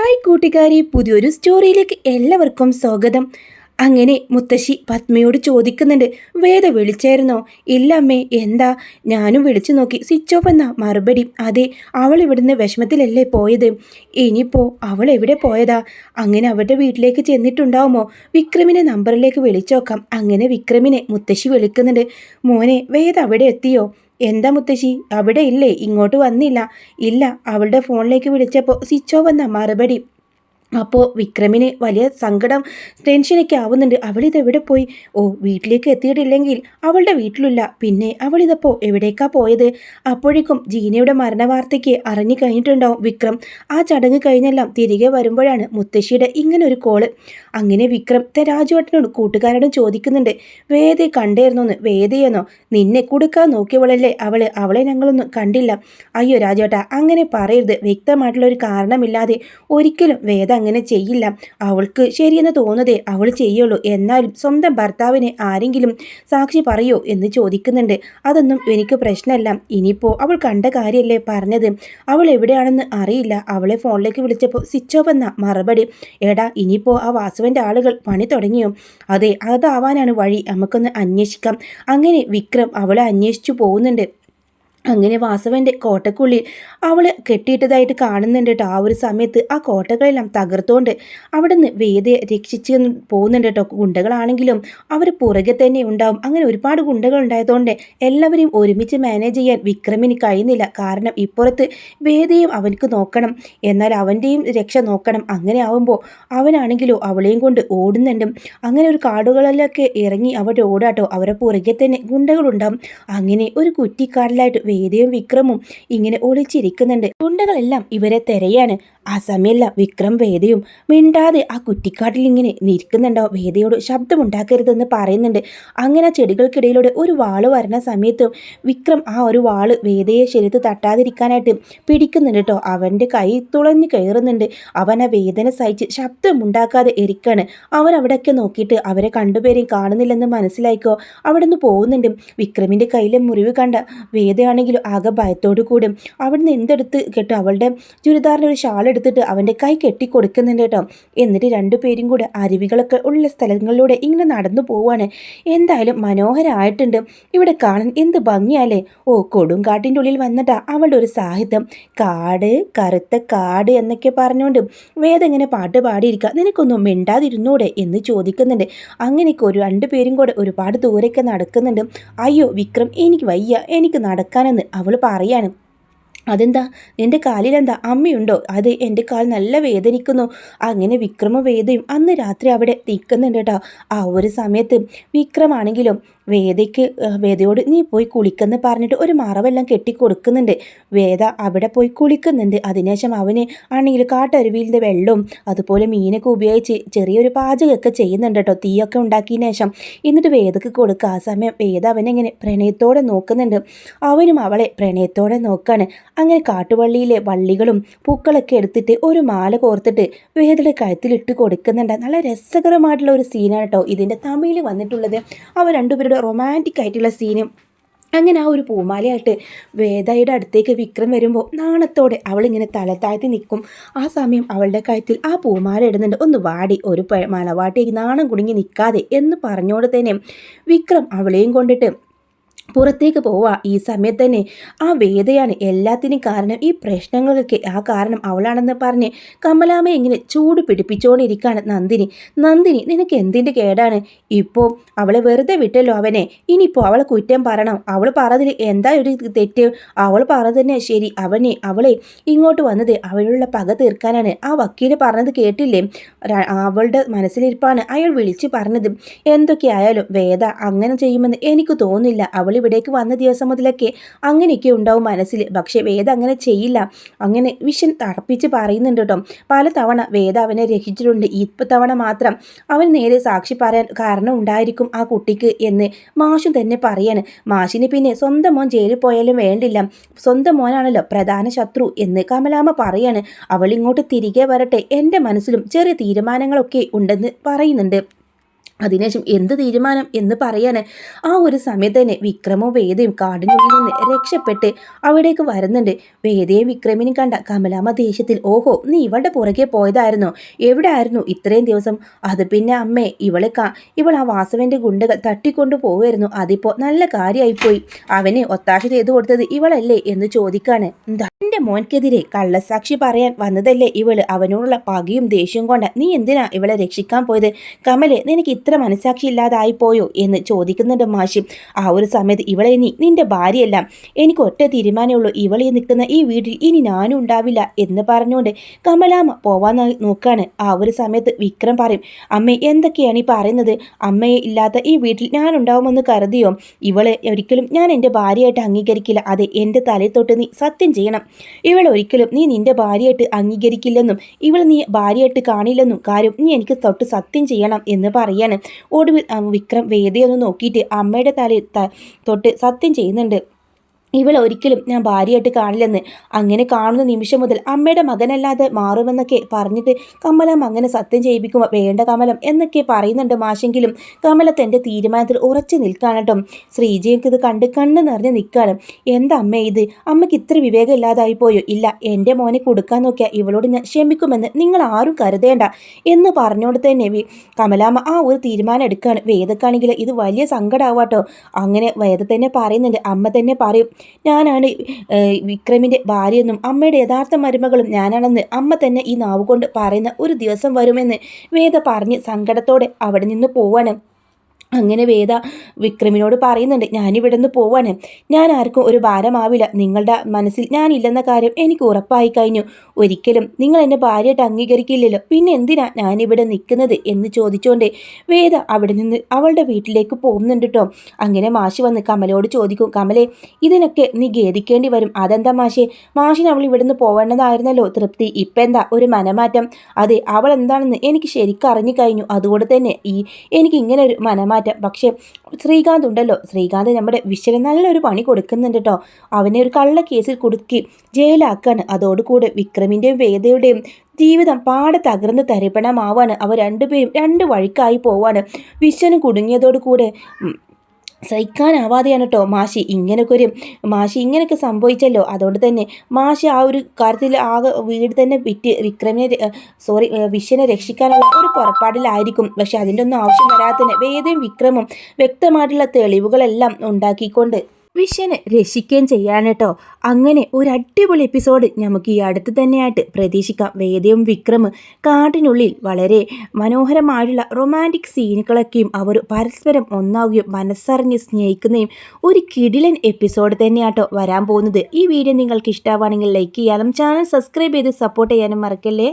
Hi കൂട്ടുകാരി പുതിയൊരു സ്റ്റോറിയിലേക്ക് എല്ലാവർക്കും സ്വാഗതം. അങ്ങനെ മുത്തശ്ശി പത്മയോട് ചോദിക്കുന്നുണ്ട് വേദ വിളിച്ചായിരുന്നോ? ഇല്ല അമ്മേ എന്താ? ഞാനും വിളിച്ചു നോക്കി സ്വിച്ച് ഓഫ് എന്നാ മറുപടി. അതെ അവൾ ഇവിടുന്ന് വിഷമത്തിലല്ലേ പോയത്? ഇനിയിപ്പോൾ അവൾ എവിടെ പോയതാ? അങ്ങനെ അവരുടെ വീട്ടിലേക്ക് ചെന്നിട്ടുണ്ടാവുമോ? വിക്രമിനെ നമ്പറിലേക്ക് വിളിച്ചോക്കാം. അങ്ങനെ വിക്രമിനെ മുത്തശ്ശി വിളിക്കുന്നുണ്ട്. മോനെ വേദ അവിടെ എത്തിയോ? എന്താ മുത്തശ്ശി? അവിടെ ഇല്ലേ? ഇങ്ങോട്ട് വന്നില്ല. ഇല്ല അവളുടെ ഫോണിലേക്ക് വിളിച്ചപ്പോൾ സ്വിച്ച് ഓഫ് എന്ന മറുപടി. അപ്പോൾ വിക്രമിന് വലിയ സങ്കടം ടെൻഷനൊക്കെ ആവുന്നുണ്ട്. അവളിത് എവിടെ പോയി? ഓ വീട്ടിലേക്ക് എത്തിയിട്ടില്ലെങ്കിൽ അവളുടെ വീട്ടിലില്ല. പിന്നെ അവളിതപ്പോൾ എവിടേക്കാ പോയത്? അപ്പോഴേക്കും ജീനയുടെ മരണവാർത്തയ്ക്ക് അറിഞ്ഞു കഴിഞ്ഞിട്ടുണ്ടാവും വിക്രം. ആ ചടങ്ങ് കഴിഞ്ഞെല്ലാം തിരികെ വരുമ്പോഴാണ് മുത്തശ്ശിയുടെ ഇങ്ങനെ ഒരു കോൾ അങ്ങനെ വിക്രം രാജുവേട്ടനോട് കൂട്ടുകാരോടും ചോദിക്കുന്നുണ്ട്. വേദ കണ്ടായിരുന്നോന്ന്? വേദയെന്നോ? നിന്നെ കൊടുക്കാൻ നോക്കിയവളല്ലേ? അവൾ അവളെ ഞങ്ങളൊന്നും കണ്ടില്ല. അയ്യോ രാജുവേട്ട അങ്ങനെ പറയരുത്. വ്യക്തമായിട്ടുള്ള ഒരു കാരണമില്ലാതെ ഒരിക്കലും വേദ അങ്ങനെ ചെയ്യില്ല. അവൾക്ക് ശരിയെന്ന് തോന്നുന്നതേ അവൾ ചെയ്യുള്ളൂ. എന്നാലും സ്വന്തം ഭർത്താവിനെ ആരെങ്കിലും സാക്ഷി പറയോ എന്ന് ചോദിക്കുന്നുണ്ട്. അതൊന്നും എനിക്ക് പ്രശ്നമല്ല. ഇനിയിപ്പോൾ അവൾ കണ്ട കാര്യമല്ലേ പറഞ്ഞത്? അവൾ എവിടെയാണെന്ന് അറിയില്ല. അവളെ ഫോണിലേക്ക് വിളിച്ചപ്പോൾ സ്വിച്ച് ഓഫ് എന്ന മറുപടി. എടാ ഇനിയിപ്പോൾ ആ വാസുവിന്റെ ആളുകൾ പണി തുടങ്ങിയോ? അതെ അതാവാനാണ് വഴി. നമുക്കൊന്ന് അന്വേഷിക്കാം. അങ്ങനെ വിക്രം അവളെ അന്വേഷിച്ചു പോകുന്നുണ്ട്. അങ്ങനെ വാസവന്റെ കോട്ടക്കുള്ളിൽ അവൾ കെട്ടിയിട്ടതായിട്ട് കാണുന്നുണ്ട് കേട്ടോ ആ ഒരു സമയത്ത് ആ കോട്ടകളെല്ലാം തകർത്തുകൊണ്ട് അവിടെ നിന്ന് വേദയെ രക്ഷിച്ച് പോകുന്നുണ്ട് കേട്ടോ ഗുണ്ടകളാണെങ്കിലും അവർ പുറകെ തന്നെ ഉണ്ടാവും. അങ്ങനെ ഒരുപാട് ഗുണ്ടകൾ ഉണ്ടായതുകൊണ്ട് എല്ലാവരെയും ഒരുമിച്ച് മാനേജ് ചെയ്യാൻ വിക്രമിന് കഴിയുന്നില്ല. കാരണം ഇപ്പുറത്ത് വേദയും അവനക്ക് നോക്കണം. എന്നാൽ അവന്റെയും രക്ഷ നോക്കണം. അങ്ങനെ ആവുമ്പോൾ അവനാണെങ്കിലോ അവളെയും കൊണ്ട് ഓടുന്നുണ്ട്. അങ്ങനെ ഒരു കാടുകളിലൊക്കെ ഇറങ്ങി അവിടെ ഓടാട്ടോ അവരെ പുറകെ തന്നെ ഗുണ്ടകളുണ്ടാവും അങ്ങനെ ഒരു കുറ്റിക്കാടിലായിട്ട് വേദയും വിക്രമും ഇങ്ങനെ ഒളിച്ചിരിക്കുന്നുണ്ട്. ഗുണ്ടകളെല്ലാം ഇവരെ തെരയാണ്. ആ സമയമല്ല വിക്രം വേദയും. മിണ്ടാതെ ആ കുറ്റിക്കാട്ടിൽ ഇങ്ങനെ നിൽക്കുന്നുണ്ടോ? വേദയോട് ശബ്ദമുണ്ടാക്കരുതെന്ന് പറയുന്നുണ്ട്. അങ്ങനെ ചെടികൾക്കിടയിലൂടെ ഒരു വാൾ വരണ സമയത്തും വിക്രം ആ ഒരു വാൾ വേദയെ ശരിത്ത് തട്ടാതിരിക്കാനായിട്ട് പിടിക്കുന്നുണ്ട് കേട്ടോ. അവന്റെ കൈ തുളഞ്ഞു കയറുന്നുണ്ട്. അവൻ ആ വേദന സഹിച്ച് ശബ്ദമുണ്ടാക്കാതെ ഇരിക്കാണ്. അവൻ അവിടെയൊക്കെ നോക്കിയിട്ട് അവരെ കണ്ടുപേരെയും കാണുന്നില്ലെന്ന് മനസ്സിലായിക്കോ? അവിടെ നിന്ന് പോകുന്നുണ്ട്. വിക്രമിന്റെ കയ്യിലെ മുറിവ് കണ്ട വേദയാണെങ്കിലും ആകെ ഭയത്തോടു കൂടും. അവിടെ നിന്ന് എന്തെടുത്ത് കേട്ടോ? അവളുടെ ചുരിദാറിന്റെ ഒരു ഷാൾ എടുത്തിട്ട് അവന്റെ കൈ കെട്ടി കൊടുക്കുന്നുണ്ട് കേട്ടോ. എന്നിട്ട് രണ്ടുപേരും കൂടെ അരുവികളൊക്കെ ഉള്ള സ്ഥലങ്ങളിലൂടെ ഇങ്ങനെ നടന്നു പോവാണ് എന്തായാലും മനോഹരമായിട്ടുണ്ട് ഇവിടെ കാണാൻ എന്ത് ഭംഗിയല്ലേ? ഓ കൊടുങ്കാട്ടിന്റെ ഉള്ളിൽ വന്നിട്ടാ അവളുടെ ഒരു സാഹിത്യം. കാട് കറുത്ത കാട് എന്നൊക്കെ പറഞ്ഞുകൊണ്ട് വേദം ഇങ്ങനെ പാട്ട് പാടിയിരിക്കുക. നിനക്കൊന്നും മിണ്ടാതിരുന്നൂടെ എന്ന് ചോദിക്കുന്നുണ്ട്. അങ്ങനെയൊക്കെ ഒരു രണ്ടുപേരും കൂടെ ഒരുപാട് ദൂരൊക്കെ നടക്കുന്നുണ്ട്. അയ്യോ വിക്രം എനിക്ക് വയ്യ. എനിക്ക് നടക്കാനെന്ന് അവൾ പറയാണ്. അതെന്താ? നിന്റെ കാലിലെന്താ? അമ്മയുണ്ടോ? അത് എന്റെ കാൽ നല്ല വേദനിക്കുന്നു. അങ്ങനെ വിക്രമവേദയും അന്ന് രാത്രി അവിടെ നിൽക്കുന്നുണ്ട് കേട്ടോ. ആ ഒരു സമയത്ത് വിക്രമാണെങ്കിലും വേദയ്ക്ക് വേദയോട് നീ പോയി കുളിക്കെന്ന് പറഞ്ഞിട്ട് ഒരു മറവെല്ലാം കെട്ടി കൊടുക്കുന്നുണ്ട് വേദ അവിടെ പോയി കുളിക്കുന്നുണ്ട്. അതിനുശേഷം അവന് ആണെങ്കിൽ കാട്ടരുവിയിലെ വെള്ളവും അതുപോലെ മീനൊക്കെ ഉപയോഗിച്ച് ചെറിയൊരു പാചകമൊക്കെ ചെയ്യുന്നുണ്ട് കേട്ടോ. തീയൊക്കെ ഉണ്ടാക്കിയതിന് ശേഷം എന്നിട്ട് വേദക്ക് കൊടുക്കുക. ആ സമയം വേദ അവനെങ്ങനെ പ്രണയത്തോടെ നോക്കുന്നുണ്ട്. അവനും അവളെ പ്രണയത്തോടെ നോക്കാണ്. അങ്ങനെ കാട്ടുവള്ളിയിലെ വള്ളികളും പൂക്കളൊക്കെ എടുത്തിട്ട് ഒരു മാല കോർത്തിട്ട് വേദയുടെ കഴുത്തിലിട്ട് കൊടുക്കുന്നുണ്ട്. നല്ല രസകരമായിട്ടുള്ള ഒരു സീനാണ് കേട്ടോ ഇതിന്റെ തമിഴിൽ വന്നിട്ടുള്ളത്. അവർ രണ്ടുപേരുടെ റൊമാന്റിക് ആയിട്ടുള്ള സീനും അങ്ങനെ ആ ഒരു പൂമാലയായിട്ട് വേദയുടെ അടുത്തേക്ക് വിക്രം വരുമ്പോൾ നാണത്തോടെ അവളിങ്ങനെ തല താഴ്ത്തി നിൽക്കും. ആ സമയം അവളുടെ കാര്യത്തിൽ ആ പൂമാല ഇടുന്നുണ്ട്. ഒന്ന് വാടി ഒരു മലവാട്ടിക്ക് നാണം കുടുങ്ങി നിൽക്കാതെ എന്ന് പറഞ്ഞോട് തന്നെ വിക്രം അവളെയും കൊണ്ടിട്ട് പുറത്തേക്ക് പോവുക. ഈ സമയത്ത് തന്നെ ആ വേദയാണ് എല്ലാത്തിനും കാരണം ഈ പ്രശ്നങ്ങൾക്കൊക്കെ ആ കാരണം അവളാണെന്ന് പറഞ്ഞ് കമലാമ ഇങ്ങനെ ചൂട് പിടിപ്പിച്ചുകൊണ്ടിരിക്കുകയാണ് നന്ദിനി. നന്ദിനി നിനക്ക് എന്തിന്റെ കേടാണ്? ഇപ്പോൾ അവളെ വെറുതെ വിട്ടല്ലോ അവനെ. ഇനിയിപ്പോൾ അവളെ കുറ്റം പറയണം. അവൾ പറഞ്ഞതിൽ എന്താ ഒരു തെറ്റ്? അവൾ പറഞ്ഞതന്നെ ശരി. അവനെ അവളെ ഇങ്ങോട്ട് വന്നത് അവളുള്ള പക തീർക്കാനാണ്. ആ വക്കീൽ പറഞ്ഞത് കേട്ടില്ലേ? അവളുടെ മനസ്സിലിരിപ്പാണ് അയാൾ വിളിച്ച് പറഞ്ഞത്. എന്തൊക്കെയായാലും വേദ അങ്ങനെ ചെയ്യുമെന്ന് എനിക്ക് തോന്നുന്നില്ല. അവൾ ഇവിടേക്ക് വന്ന ദിവസം മുതലൊക്കെ അങ്ങനെയൊക്കെ ഉണ്ടാവും മനസ്സിൽ. പക്ഷേ വേദ അങ്ങനെ ചെയ്യില്ല. അങ്ങനെ വിഷൻ തറപ്പിച്ച് പറയുന്നുണ്ട് കേട്ടോ. പല തവണ വേദ അവനെ രക്ഷിച്ചിട്ടുണ്ട്. ഈ തവണ മാത്രം അവൻ നേരെ സാക്ഷി പറയാൻ കാരണം ഉണ്ടായിരിക്കും ആ കുട്ടിക്ക് എന്ന് മാഷും തന്നെ പറയാണ്. മാഷിന് പിന്നെ സ്വന്തം മോൻ ജയിലിൽ പോയാലും വേണ്ടില്ല. സ്വന്തം മോനാണല്ലോ പ്രധാന ശത്രു എന്ന് കമലാമ്മ പറയാണ്. അവൾ ഇങ്ങോട്ട് തിരികെ വരട്ടെ. എന്റെ മനസ്സിലും ചെറിയ തീരുമാനങ്ങളൊക്കെ ഉണ്ടെന്ന് പറയുന്നുണ്ട്. അതിനുശേഷം എന്ത് തീരുമാനം എന്ന് പറയാൻ ആ ഒരു സമയത്ത് തന്നെ വിക്രമവും വേദയും കാടിനുള്ളിൽ നിന്ന് രക്ഷപ്പെട്ട് അവിടേക്ക് വരുന്നുണ്ട്. വേദയും വിക്രമിനും കണ്ട കമലാമ്മ ദേഷ്യത്തിൽ ഓഹോ നീ ഇവളുടെ പുറകെ പോയതായിരുന്നു? എവിടെ ആയിരുന്നു ഇത്രയും ദിവസം? അത് പിന്നെ അമ്മേ ഇവളെ കാ ഇവൾ ആ വാസവന്റെ ഗുണ്ടകൾ തട്ടിക്കൊണ്ടു പോവുമായിരുന്നു. അതിപ്പോ നല്ല കാര്യമായിപ്പോയി അവനെ ഒത്താശ ചെയ്തു കൊടുത്തത് ഇവളല്ലേ എന്ന് ചോദിക്കാണ്. എന്റെ മോൻക്കെതിരെ കള്ളസാക്ഷി പറയാൻ വന്നതല്ലേ ഇവൾ? അവനോടുള്ള പകയും ദേഷ്യവും കൊണ്ട് നീ എന്തിനാ ഇവളെ രക്ഷിക്കാൻ പോയത്? കമലെ നിനക്ക് ഇത്ര മനസാക്ഷി ഇല്ലാതായി പോയോ എന്ന് ചോദിക്കുന്നുണ്ട് മാഷി. ആ ഒരു സമയത്ത് ഇവളെ നീ നിന്റെ ഭാര്യയല്ല. എനിക്ക് ഒറ്റ തീരുമാനമുള്ളൂ ഇവളെ നിൽക്കുന്ന ഈ വീട്ടിൽ ഇനി ഞാനും ഉണ്ടാവില്ല എന്ന് പറഞ്ഞുകൊണ്ട് കമലാമ്മ പോവാൻ നോക്കാണ്. ആ ഒരു സമയത്ത് വിക്രം പറയും അമ്മ എന്തൊക്കെയാണ് ഈ പറയുന്നത്? അമ്മയെ ഇല്ലാത്ത ഈ വീട്ടിൽ ഞാൻ ഉണ്ടാവുമെന്ന് കരുതിയോ? ഇവളെ ഒരിക്കലും ഞാൻ എന്റെ ഭാര്യയായിട്ട് അംഗീകരിക്കില്ല. അതെ എന്റെ തലയിൽ തൊട്ട് നീ സത്യം ചെയ്യണം. ഇവൾ ഒരിക്കലും നീ നിന്റെ ഭാര്യയായിട്ട് അംഗീകരിക്കില്ലെന്നും ഇവൾ നീ ഭാര്യയായിട്ട് കാണില്ലെന്നും കാര്യം നീ എനിക്ക് തൊട്ട് സത്യം ചെയ്യണം എന്ന് പറയാണ്. ഒടുവിൽ വിക്രം വേദിയൊന്നും നോക്കിയിട്ട് അമ്മയുടെ തലയിൽ തൊട്ട് സത്യം ചെയ്യുന്നുണ്ട്. ഇവൾ ഒരിക്കലും ഞാൻ ഭാര്യയായിട്ട് കാണില്ലെന്ന്. അങ്ങനെ കാണുന്ന നിമിഷം മുതൽ അമ്മയുടെ മകനല്ലാതെ മാറുമെന്നൊക്കെ പറഞ്ഞിട്ട് കമലം അങ്ങനെ സത്യം ചെയ്യിപ്പിക്കുമ്പോൾ വേണ്ട കമലം എന്നൊക്കെ പറയുന്നുണ്ട് മാഷെങ്കിലും കമല എന്റെ തീരുമാനത്തിൽ ഉറച്ചു നിൽക്കാനട്ടോ ശ്രീജയ്ക്ക് ഇത് കണ്ട് കണ്ണ് നിറഞ്ഞ് നിൽക്കാനും എന്താ അമ്മ ഇത്? അമ്മയ്ക്ക് ഇത്ര വിവേകം ഇല്ലാതായി പോയോ? ഇല്ല എന്റെ മോനെ കൊടുക്കാൻ നോക്കിയാൽ ഇവളോട് ഞാൻ ക്ഷമിക്കുമെന്ന് നിങ്ങൾ ആരും കരുതേണ്ട എന്ന് പറഞ്ഞുകൊണ്ട് തന്നെ കമലാമ്മ ആ ഒരു തീരുമാനം എടുക്കുകയാണ് വേദക്കാണെങ്കിൽ ഇത് വലിയ സങ്കടമാവാട്ടോ അങ്ങനെ വേദ തന്നെ പറയുന്നുണ്ട് അമ്മ തന്നെ പറയും ഞാനാണ് വിക്രമിന്റെ ഭാര്യയെന്നും അമ്മയുടെ യഥാർത്ഥ മരുമകളും ഞാനാണെന്ന് അമ്മ തന്നെ ഈ നാവുകൊണ്ട് പറയുന്ന ഒരു ദിവസം വരുമെന്ന് വേദ പറഞ്ഞ് സങ്കടത്തോടെ അവിടെ നിന്ന് പോവാണ്. അങ്ങനെ വേദ വിക്രമിനോട് പറയുന്നുണ്ട് ഞാനിവിടെ നിന്ന് പോവാണ്. ഞാൻ ആർക്കും ഒരു ഭാരമാവില്ല. നിങ്ങളുടെ മനസ്സിൽ ഞാനില്ലെന്ന കാര്യം എനിക്ക് ഉറപ്പായി കഴിഞ്ഞു. ഒരിക്കലും നിങ്ങൾ എന്നെ ഭാര്യയായിട്ട് അംഗീകരിക്കില്ലല്ലോ. പിന്നെ എന്തിനാ ഞാനിവിടെ നിൽക്കുന്നത്? എന്ന് ചോദിച്ചുകൊണ്ട് വേദ അവിടെ നിന്ന് അവളുടെ വീട്ടിലേക്ക് പോകുന്നുണ്ട് കേട്ടോ അങ്ങനെ മാഷി വന്ന് കമലോട് ചോദിക്കും കമലെ ഇതിനൊക്കെ നീ ഖേദിക്കേണ്ടി വരും. അതെന്താ മാഷെ? മാഷിന് അവൾ ഇവിടെ നിന്ന് പോവേണ്ടതായിരുന്നല്ലോ. തൃപ്തി ഇപ്പം എന്താ? ഒരു മനമാറ്റം. അതെ അവൾ എന്താണെന്ന് എനിക്ക് ശരിക്കും അറിഞ്ഞു കഴിഞ്ഞു. അതുകൊണ്ട് തന്നെ ഈ എനിക്ക് ഇങ്ങനെ ഒരു മനമാറ്റം മാറ്റാം പക്ഷേ ശ്രീകാന്ത് ഉണ്ടല്ലോ. ശ്രീകാന്ത് നമ്മുടെ വിശ്വന് നല്ലൊരു പണി കൊടുക്കുന്നുണ്ട് കേട്ടോ അവനെ ഒരു കള്ള കേസിൽ കൊടുക്കി ജയിലാക്കാണ്. അതോടുകൂടെ വിക്രമിന്റെയും വേദയുടെയും ജീവിതം പാടെ തകർന്ന് തരിപ്പണമാവാണ്. അവർ രണ്ടുപേരും രണ്ട് വഴിക്കായി പോവാണ്. വിശ്വന് കുടുങ്ങിയതോടുകൂടെ സഹിക്കാനാവാതെയാണ് കേട്ടോ മാഷി. ഇങ്ങനെയൊക്കെ ഒരു മാഷി ഇങ്ങനെയൊക്കെ സംഭവിച്ചല്ലോ. അതുകൊണ്ട് തന്നെ മാഷി ആ ഒരു കാര്യത്തിൽ ആകെ വീട് തന്നെ വിറ്റ് വിക്രമിനെ സോറി വിശ്വനെ രക്ഷിക്കാനുള്ള ഒരു പുറപ്പാടിലായിരിക്കും. പക്ഷെ അതിന്റെ ഒന്നും ആവശ്യം വരാത്തതിന് വേദയും വിക്രമും വ്യക്തമായിട്ടുള്ള തെളിവുകളെല്ലാം ഉണ്ടാക്കിക്കൊണ്ട് വിഷനെ രക്ഷിക്കുകയും ചെയ്യാൻ കേട്ടോ അങ്ങനെ ഒരു അടിപൊളി എപ്പിസോഡ് നമുക്ക് ഈ അടുത്ത് തന്നെയായിട്ട് പ്രതീക്ഷിക്കാം. വേദയും വിക്രമ് കാട്ടിനുള്ളിൽ വളരെ മനോഹരമായിട്ടുള്ള റൊമാന്റിക് സീനുകളൊക്കെയും അവർ പരസ്പരം ഒന്നാവുകയും മനസ്സറിഞ്ഞ് സ്നേഹിക്കുന്നതും ഒരു കിടിലൻ എപ്പിസോഡ് തന്നെയാട്ടോ വരാൻ പോകുന്നത്. ഈ വീഡിയോ നിങ്ങൾക്ക് ഇഷ്ടമാണെങ്കിൽ ലൈക്ക് ചെയ്യാനും ചാനൽ സബ്സ്ക്രൈബ് ചെയ്ത് സപ്പോർട്ട് ചെയ്യാനും മറക്കല്ലേ?